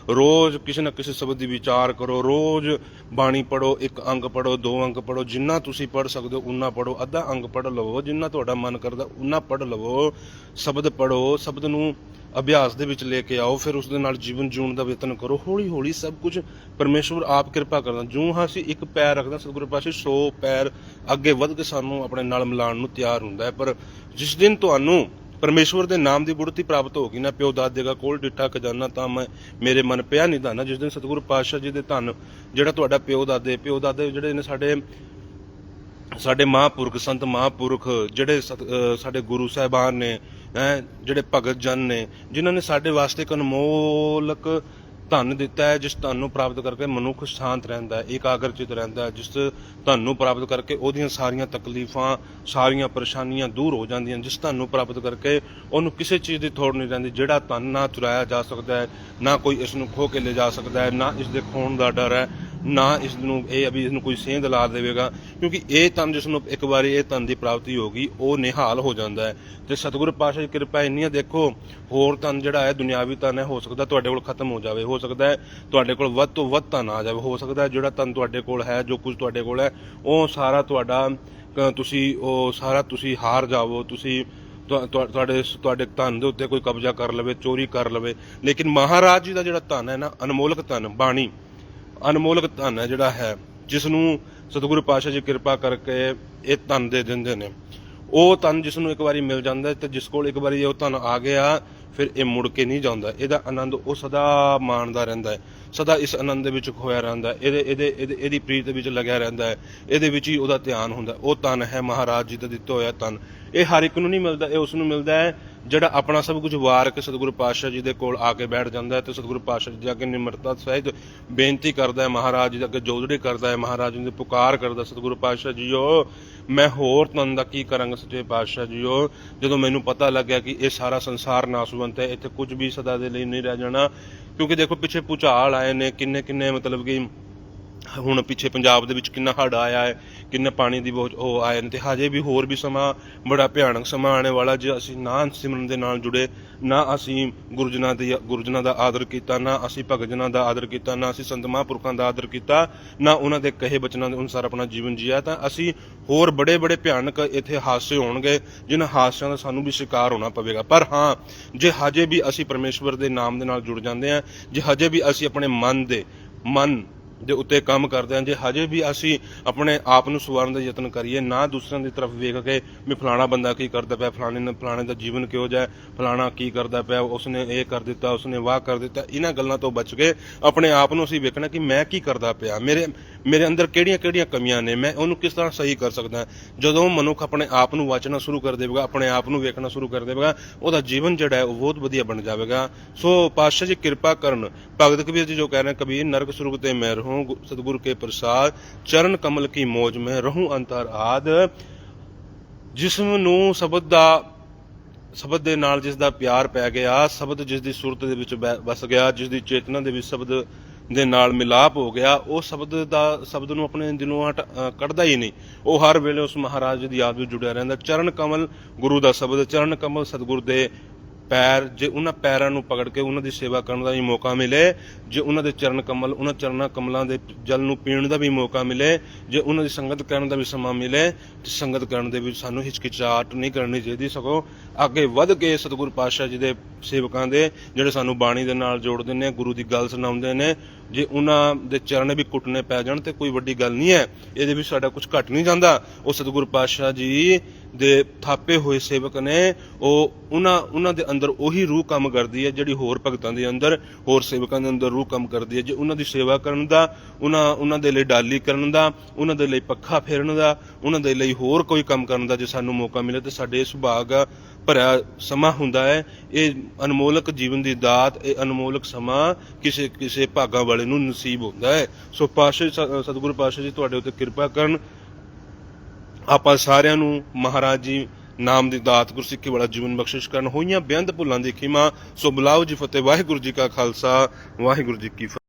ਰੋਜ਼ ਕਿਸੇ ਨਾ ਕਿਸੇ ਸ਼ਬਦ ਦੀ ਵਿਚਾਰ ਕਰੋ, ਰੋਜ਼ ਬਾਣੀ ਪੜੋ ਇੱਕ ਅੰਗ ਪੜੋ ਦੋ ਅੰਗ ਪੜੋ ਜਿੰਨਾ ਤੁਸੀਂ ਪੜ ਸਕਦੇ ਹੋ, ਉਨਾ ਪੜੋ ਅੱਧਾ ਅੰਗ ਪੜ ਲਵੋ, ਜਿੰਨਾ ਤੁਹਾਡਾ ਮਨ ਕਰਦਾ, ਉਨਾ ਪੜ ਲਵੋ। ਸ਼ਬਦ ਪੜੋ ਸ਼ਬਦ ਨੂੰ ਅਭਿਆਸ ਦੇ ਵਿੱਚ ਲੈ ਕੇ ਆਓ, ਫਿਰ ਉਸ ਦੇ ਨਾਲ ਜੀਵਨ ਜਿਉਣ ਦਾ ਯਤਨ ਕਰੋ। ਹੌਲੀ ਹੌਲੀ ਸਭ ਕੁਝ ਪਰਮੇਸ਼ਵਰ ਆਪ ਕਿਰਪਾ ਕਰਦਾ। ਜੂੰ ਹਾਂ ਅਸੀਂ ਇੱਕ ਪੈਰ ਰੱਖਦਾ ਸਤਿਗੁਰੂ ਪਾਸ਼ਾ 100 ਪੈਰ ਅੱਗੇ ਵੱਧ ਕੇ ਸਾਨੂੰ ਆਪਣੇ ਨਾਲ ਮਿਲਾਉਣ ਨੂੰ ਤਿਆਰ ਹੁੰਦਾ ਹੈ। ਪਰ ਜਿਸ ਦਿਨ ਤੁਹਾਨੂੰ ਪਰਮੇਸ਼ਵਰ ਦੇ ਨਾਮ ਦੀ ਗੁੜਤੀ ਪ੍ਰਾਪਤ ਹੋਗੀ ਨਾ, ਪਿਓ ਦਾਦੇ ਦਾ ਕੋਲ ਡਿੱਠਾ ਖਜ਼ਾਨਾ, ਤਾਂ ਮੈਂ ਮੇਰੇ ਮਨ ਪਿਆ ਨਹੀਂ ਦਾਨਾ ਜਿਸ ਦਿਨ ਸਤਿਗੁਰੂ ਪਾਤਸ਼ਾਹ ਜੀ ਦੇ ਧੰਨ ਜਿਹੜਾ ਤੁਹਾਡਾ ਪਿਓ ਦਾਦੇ ਪਿਓ ਦਾਦੇ ਜਿਹੜੇ ਨੇ ਸਾਡੇ ਸਾਡੇ ਮਹਾਂਪੁਰਖ, ਸੰਤ ਮਹਾਂਪੁਰਖ, ਜਿਹੜੇ ਸਾਡੇ ਗੁਰੂ ਸਾਹਿਬਾਨ ਨੇ ਜਿਹੜੇ ਭਗਤ ਜਨ ਨੇ, ਜਿਨ੍ਹਾਂ ਨੇ ਸਾਡੇ ਵਾਸਤੇ ਇੱਕ ਅਨਮੋਲਕ ਧਨ ਦਿੱਤਾ ਹੈ, ਜਿਸ ਧਨ ਨੂੰ ਪ੍ਰਾਪਤ ਕਰਕੇ ਮਨੁੱਖ ਸ਼ਾਂਤ ਰਹਿੰਦਾ ਹੈ, ਇਕਾਗਰਚਿਤ ਰਹਿੰਦਾ ਹੈ, ਜਿਸ ਧਨ ਨੂੰ ਪ੍ਰਾਪਤ ਕਰਕੇ ਉਹਦੀਆਂ ਸਾਰੀਆਂ ਤਕਲੀਫਾਂ, ਸਾਰੀਆਂ ਪਰੇਸ਼ਾਨੀਆਂ ਦੂਰ ਹੋ ਜਾਂਦੀਆਂ ਜਿਸ ਧਨ ਨੂੰ ਪ੍ਰਾਪਤ ਕਰਕੇ ਉਹਨੂੰ ਕਿਸੇ ਚੀਜ਼ ਦੀ ਥੋੜ ਨਹੀਂ ਰਹਿੰਦੀ, ਜਿਹੜਾ ਧਨ ਨਾ ਚੁਰਾਇਆ ਜਾ ਸਕਦਾ ਹੈ, ਨਾ ਕੋਈ ਇਸ ਨੂੰ ਖੋ ਕੇ ਲੈ ਜਾ ਸਕਦਾ ਹੈ, ਨਾ ਇਸ ਦੇ ਖੋਣ ਦਾ ਡਰ ਹੈ ਨਾ ਇਸ ਨੂੰ, ਇਹ ਅਭੀ ਇਸ ਨੂੰ ਕੋਈ ਸੇਂਧ ਲਾ ਦੇਵੇਗਾ, ਕਿਉਂਕਿ ਇਹ ਤਨ ਜਿਸ ਨੂੰ ਇੱਕ ਵਾਰੀ ਇਹ ਤਨ ਦੀ ਪ੍ਰਾਪਤੀ ਹੋ ਗਈ, ਉਹ ਨਿਹਾਲ ਹੋ ਜਾਂਦਾ ਹੈ। ਤੇ ਸਤਿਗੁਰੂ ਪਾਤਸ਼ਾਹ ਦੀ ਕਿਰਪਾ ਇੰਨੀ ਹੈ, ਦੇਖੋ, ਹੋਰ ਤਨ ਜਿਹੜਾ ਹੈ, ਦੁਨਿਆਵੀ ਤਨ ਹੈ, ਹੋ ਸਕਦਾ ਤੁਹਾਡੇ ਕੋਲ ਖਤਮ ਹੋ ਜਾਵੇ, ਹੋ ਸਕਦਾ ਹੈ ਤੁਹਾਡੇ ਕੋਲ ਵੱਧ ਤੋਂ ਵੱਧ ਤਨ ਆ ਜਾਵੇ, ਹੋ ਸਕਦਾ ਹੈ ਜਿਹੜਾ ਤਨ ਤੁਹਾਡੇ ਕੋਲ ਹੈ, ਜੋ ਕੁਝ ਤੁਹਾਡੇ ਕੋਲ ਹੈ, ਉਹ ਸਾਰਾ ਤੁਹਾਡਾ ਤੁਸੀਂ, ਉਹ ਸਾਰਾ ਤੁਸੀਂ ਹਾਰ ਜਾਵੋ, ਤੁਸੀਂ ਤੁਹਾਡੇ ਤੁਹਾਡੇ ਧਨ ਦੇ ਉੱਤੇ ਕੋਈ ਕਬਜ਼ਾ ਕਰ ਲਵੇ, ਚੋਰੀ ਕਰ ਲਵੇ। ਲੇਕਿਨ ਮਹਾਰਾਜ ਜੀ ਦਾ ਜਿਹੜਾ ਧਨ ਹੈ ਨਾ, ਅਨਮੋਲਕ ਧਨ, ਬਾਣੀ ਅਨਮੋਲਕ ਧਨ ਹੈ ਜਿਹੜਾ ਹੈ ਜਿਸ ਨੂੰ ਸਤਿਗੁਰੂ ਪਾਤਸ਼ਾਹ ਜੀ ਕਿਰਪਾ ਕਰਕੇ ਇਹ ਧਨ ਦੇ ਦਿੰਦੇ ਨੇ। ਉਹ ਧਨ ਜਿਸ ਨੂੰ ਇੱਕ ਵਾਰੀ ਮਿਲ ਜਾਂਦਾ ਤੇ ਜਿਸ ਕੋਲ ਇੱਕ ਵਾਰੀ ਉਹ ਧਨ ਆ ਗਿਆ, ਫਿਰ ਇਹ ਮੁੜ ਕੇ ਨਹੀਂ ਜਾਂਦਾ। ਇਹਦਾ ਆਨੰਦ ਉਹ ਸਦਾ ਮਾਣਦਾ ਰਹਿੰਦਾ ਹੈ। ਸਦਾ ਇਸ ਆਨੰਦ ਦੇ ਵਿੱਚ ਖੋਇਆ ਰਹਿੰਦਾ ਇਹਦੇ ਇਹਦੇ, ਇਹਦੀ ਪ੍ਰੀਤ ਵਿੱਚ ਲੱਗਿਆ ਰਹਿੰਦਾ ਹੈ। ਇਹਦੇ ਵਿੱਚ ਹੀ ਉਹਦਾ ਧਿਆਨ ਹੁੰਦਾ ਉਹ ਧਨ ਹੈ ਮਹਾਰਾਜ ਜੀ ਦਾ ਦਿੱਤਾ ਹੋਇਆ ਧਨ। ਇਹ ਹਰ ਇੱਕ ਨੂੰ ਨਹੀਂ ਮਿਲਦਾ, ਇਹ ਉਸ ਨੂੰ ਮਿਲਦਾ ਹੈ ਜਿਹੜਾ ਆਪਣਾ ਸਭ ਕੁਝ ਵਾਰ ਕੇ ਸਤਿਗੁਰੂ ਪਾਤਸ਼ਾਹ ਜੀ ਦੇ ਕੋਲ ਆ ਕੇ ਬੈਠ ਜਾਂਦਾ ਹੈ ਤੇ ਸਤਿਗੁਰੂ ਪਾਤਸ਼ਾਹ ਜੀ ਦੇ ਅੱਗੇ ਨਿਮਰਤਾ ਸਹਿਤ ਬੇਨਤੀ ਕਰਦਾ ਹੈ, ਮਹਾਰਾਜ ਜੀ ਦੇ ਅੱਗੇ ਜੋਦੜੀ ਕਰਦਾ ਹੈ, ਮਹਾਰਾਜ ਜੀ ਦੀ ਪੁਕਾਰ ਕਰਦਾ ਸਤਿਗੁਰੂ ਪਾਤਸ਼ਾਹ ਜੀਓ, ਮੈਂ ਹੋਰ ਤਨ ਦਾ ਕੀ ਕਰਾਂਗਾ ਸੱਚੇ ਪਾਤਸ਼ਾਹ ਜੀਓ? ਜਦੋਂ ਮੈਨੂੰ ਪਤਾ ਲੱਗਿਆ ਕਿ ਇਹ ਸਾਰਾ ਸੰਸਾਰ ਨਾਸਵੰਤ ਹੈ, ਇੱਥੇ ਕੁਝ ਵੀ ਸਦਾ ਦੇ ਲਈ ਨਹੀਂ ਰਹਿ ਜਾਣਾ, ਕਿਉਂਕਿ ਦੇਖੋ ਪਿੱਛੇ ਭੂਚਾਲ ਆਏ ਨੇ ਕਿੰਨੇ ਕਿੰਨੇ ਮਤਲਬ ਕਿ ਹੁਣ ਪਿੱਛੇ ਪੰਜਾਬ ਦੇ ਵਿੱਚ ਕਿੰਨਾ ਹੜ ਆਇਆ ਹੈ ਕਿੰਨਾ ਪਾਣੀ ਦੀ ਬਹੁਤ ਉਹ ਆਏ ਨੇ ਤੇ ਹਜੇ ਵੀ ਹੋਰ ਵੀ ਸਮਾਂ ਬੜਾ ਭਿਆਨਕ ਸਮਾਂ ਆਉਣ ਵਾਲਾ, ਜੇ ਅਸੀਂ ਨਾ ਸਿਮਰਨ ਦੇ ਨਾਲ ਜੁੜੇ, ਨਾ ਅਸੀਂ ਗੁਰਜਨਾਂ ਦੇ, ਗੁਰਜਨਾਂ ਦਾ ਆਦਰ ਕੀਤਾ, ਨਾ ਅਸੀਂ ਭਗਜਨਾਂ ਦਾ ਆਦਰ ਕੀਤਾ, ਨਾ ਅਸੀਂ ਸੰਤ ਮਹਾਂਪੁਰਖਾਂ ਦਾ ਆਦਰ ਕੀਤਾ, ਨਾ ਉਹਨਾਂ ਦੇ ਕਹੇ ਬਚਨਾਂ ਦੇ ਅਨੁਸਾਰ ਆਪਣਾ ਜੀਵਨ ਜੀਆ, ਤਾਂ ਅਸੀਂ ਹੋਰ ਬੜੇ ਬੜੇ ਭਿਆਨਕ ਇੱਥੇ ਹਾਦਸੇ ਹੋਣਗੇ, ਜਿਨ੍ਹਾਂ ਹਾਦਸਿਆਂ ਦਾ ਸਾਨੂੰ ਵੀ ਸ਼ਿਕਾਰ ਹੋਣਾ ਪਵੇਗਾ। ਪਰ ਹਾਂ, ਜੇ ਹਜੇ ਵੀ ਅਸੀਂ ਪਰਮੇਸ਼ਵਰ ਦੇ ਨਾਮ ਦੇ ਨਾਲ ਜੁੜ ਜਾਂਦੇ ਹਾਂ, ਜੇ ਹਜੇ ਵੀ ਅਸੀਂ ਆਪਣੇ ਮਨ ਦੇ, ਮਨ ਦੇ ਉੱਤੇ ਕੰਮ ਕਰਦੇ ਹਾਂ ਜੇ ਹਜੇ ਵੀ ਅਸੀਂ ਆਪਣੇ ਆਪ ਨੂੰ ਸੁਵਾਰਨ ਦਾ ਯਤਨ ਕਰੀਏ, ਨਾ ਦੂਸਰਿਆਂ ਦੀ ਤਰਫ ਵੇਖ ਕੇ ਵੀ ਫਲਾਣਾ ਬੰਦਾ ਕੀ ਕਰਦਾ ਪਿਆ, ਫਲਾਣੇ ਨੇ, ਫਲਾਣੇ ਦਾ ਜੀਵਨ ਕਿਹੋ ਜਿਹਾ ਫਲਾਣਾ ਕੀ ਕਰਦਾ ਪਿਆ, ਉਸਨੇ ਇਹ ਕਰ ਦਿੱਤਾ, ਉਸਨੇ ਵਾਹ ਕਰ ਦਿੱਤਾ, ਇਹਨਾਂ ਗੱਲਾਂ ਤੋਂ ਬਚ ਕੇ ਆਪਣੇ ਆਪ ਨੂੰ ਅਸੀਂ ਵੇਖਣਾ ਕਿ ਮੈਂ ਕੀ ਕਰਦਾ ਪਿਆ, ਮੇਰੇ ਮੇਰੇ ਅੰਦਰ ਕਿਹੜੀਆਂ ਕਿਹੜੀਆਂ ਕਮੀਆਂ ਨੇ, ਮੈਂ ਉਹਨੂੰ ਕਿਸ ਤਰ੍ਹਾਂ ਸਹੀ ਕਰ ਸਕਦਾ ਜਦੋਂ ਮਨੁੱਖ ਆਪਣੇ ਆਪ ਨੂੰ ਵਾਚਣਾ ਸ਼ੁਰੂ ਕਰ ਦੇਵੇਗਾ, ਆਪਣੇ ਆਪ ਨੂੰ ਵੇਖਣਾ ਸ਼ੁਰੂ ਕਰ ਦੇਵੇਗਾ, ਉਹਦਾ ਜੀਵਨ ਜਿਹੜਾ ਹੈ ਉਹ ਬਹੁਤ ਵਧੀਆ ਬਣ ਜਾਵੇਗਾ। ਸੋ ਪਾਤਸ਼ਾਹ ਜੀ ਕਿਰਪਾ ਕਰਨ, ਭਗਤ ਕਬੀਰ ਜੀ ਜੋ ਕਹਿ ਰਹੇ ਕਬੀਰ, ਨਰਕ ਸੁਰਗ ਤੇ ਮੈਂ ਰਹੂੰ ਸਤਿਗੁਰ ਕੇ ਪ੍ਰਸਾਦ, ਚਰਨ ਕਮਲ ਕੀ ਮੋਜ, ਮੈਂ ਰਹੂੰ ਅੰਤਰ ਆਦ। ਜਿਸਮ ਨੂੰ ਸ਼ਬਦ ਦਾ, ਸ਼ਬਦ ਦੇ ਨਾਲ ਜਿਸ ਦਾ ਪਿਆਰ ਪੈ ਗਿਆ, ਸ਼ਬਦ ਜਿਸ ਦੀ ਸੁਰਤ ਦੇ ਵਿੱਚ ਵਸ ਗਿਆ, ਜਿਸ ਦੀ ਚੇਤਨਾ ਦੇ ਵਿੱਚ ਸ਼ਬਦ ਦੇ ਨਾਲ ਮਿਲਾਪ ਹੋ ਗਿਆ, ਉਹ ਸ਼ਬਦ ਦਾ, ਸ਼ਬਦ ਨੂੰ ਆਪਣੇ ਦਿਲੋਂ ਹਟ ਕੱਢਦਾ ਹੀ ਨਹੀਂ। ਉਹ ਹਰ ਵੇਲੇ ਉਸ ਮਹਾਰਾਜ ਦੀ ਯਾਦ ਵਿੱਚ ਜੁੜਿਆ ਰਹਿੰਦਾ। ਚਰਨ ਕਮਲ ਗੁਰੂ ਦਾ ਸ਼ਬਦ, ਚਰਨ ਕਮਲ ਸਤਿਗੁਰ ਦੇ ਪੈਰ, ਜੇ ਉਹਨਾਂ ਪੈਰਾਂ ਨੂੰ ਪਕੜ ਕੇ ਉਹਨਾਂ ਦੀ ਸੇਵਾ ਕਰਨ ਦਾ ਵੀ ਮੌਕਾ ਮਿਲੇ, ਜੇ ਉਹਨਾਂ ਦੇ ਚਰਨ ਕਮਲ, ਉਹਨਾਂ ਚਰਨਾਂ ਕਮਲਾਂ ਦੇ ਜਲ ਨੂੰ ਪੀਣ ਦਾ ਵੀ ਮੌਕਾ ਮਿਲੇ, ਜੇ ਉਹਨਾਂ ਦੀ ਸੰਗਤ ਕਰਨ ਦਾ ਵੀ ਸਮਾਂ ਮਿਲੇ, ਤੇ ਸੰਗਤ ਕਰਨ ਦੇ ਵਿੱਚ ਸਾਨੂੰ ਹਿਚਕਿਚਾਹਟ ਨਹੀਂ ਕਰਨੀ ਚਾਹੀਦੀ, ਸਗੋਂ ਅੱਗੇ ਵੱਧ ਕੇ ਸਤਿਗੁਰੂ ਪਾਤਸ਼ਾਹ ਜੀ ਦੇ ਸੇਵਕਾਂ ਦੇ, ਜਿਹੜੇ ਸਾਨੂੰ ਬਾਣੀ ਦੇ ਨਾਲ ਜੋੜਦੇ ਨੇ, ਗੁਰੂ ਦੀ ਗੱਲ ਸੁਣਾਉਂਦੇ ਨੇ ਜੇ ਉਹਨਾਂ ਦੇ ਚਰਨ ਵੀ ਕੁੱਟਨੇ ਪੈ ਜਾਣ ਤੇ ਕੋਈ ਵੱਡੀ ਗੱਲ ਨਹੀਂ ਹੈ, ਇਹਦੇ ਵਿੱਚ ਸਾਡਾ ਕੁਝ ਘਟ ਨਹੀਂ ਜਾਂਦਾ। ਉਹ ਸਤਿਗੁਰੂ ਪਾਤਸ਼ਾਹ ਜੀ ਦੇ ਥਾਪੇ ਹੋਏ ਸੇਵਕ ਨੇ, ਉਹ ਉਹਨਾਂ ਉਹਨਾਂ ਦੇ ਅੰਦਰ ਉਹੀ ਰੂਹ ਕੰਮ ਕਰਦੀ ਹੈ ਜਿਹੜੀ ਹੋਰ ਭਗਤਾਂ ਦੇ ਅੰਦਰ, ਹੋਰ ਸੇਵਕਾਂ ਦੇ ਅੰਦਰ ਰੂਹ ਕੰਮ ਕਰਦੀ ਹੈ। ਜੇ ਉਹਨਾਂ ਦੀ ਸੇਵਾ ਕਰਨ ਦਾ, ਉਹਨਾਂ ਉਹਨਾਂ ਦੇ ਲਈ ਡਾਲੀ ਕਰਨ ਦਾ, ਉਹਨਾਂ ਦੇ ਲਈ ਪੱਖਾ ਫੇਰਨ ਦਾ, ਉਹਨਾਂ ਦੇ ਲਈ ਹੋਰ ਕੋਈ ਕੰਮ ਕਰਨ ਦਾ ਜੇ ਸਾਨੂੰ ਮੌਕਾ ਮਿਲੇ ਤੇ ਸਾਡੇ ਸੁਭਾਗ ਭਰਿਆ ਸਮਾਂ ਹੁੰਦਾ ਹੈ। ਇਹ ਅਨਮੋਲਕ ਜੀਵਨ ਦੀ ਦਾਤ, ਇਹ ਅਨਮੋਲਕ ਸਮਾਂ ਕਿਸੇ ਕਿਸੇ ਭਾਗਾਂ ਵਾਲੇ ਨੂੰ ਨਸੀਬ ਹੁੰਦਾ ਹੈ। ਸੋ ਪਾਸ਼ਾ ਸਤਿਗੁਰੂ ਪਾਸ਼ਾ ਜੀ, ਤੁਹਾਡੇ ਉੱਤੇ ਕਿਰਪਾ ਕਰਨ। ਆਪਾਂ ਸਾਰਿਆਂ ਨੂੰ ਮਹਾਰਾਜ ਜੀ ਨਾਮ ਦੀ ਦਾਤ, ਗੁਰਸਿੱਖੀ ਵਾਲਾ ਜੀਵਨ ਬਖਸ਼ਿਸ਼ ਕਰਨ। ਹੋਈਆਂ ਬੇਅੰਤ ਭੁੱਲਾਂ ਦੀ ਖਿਮਾ। ਸੋ ਬੁਲਾਓ ਜੀ ਫਤਿਹ। ਵਾਹਿਗੁਰੂ ਜੀ ਕਾ ਖਾਲਸਾ। ਵਾਹਿਗੁਰੂ ਜੀ ਕੀ ਫਤਿਹ।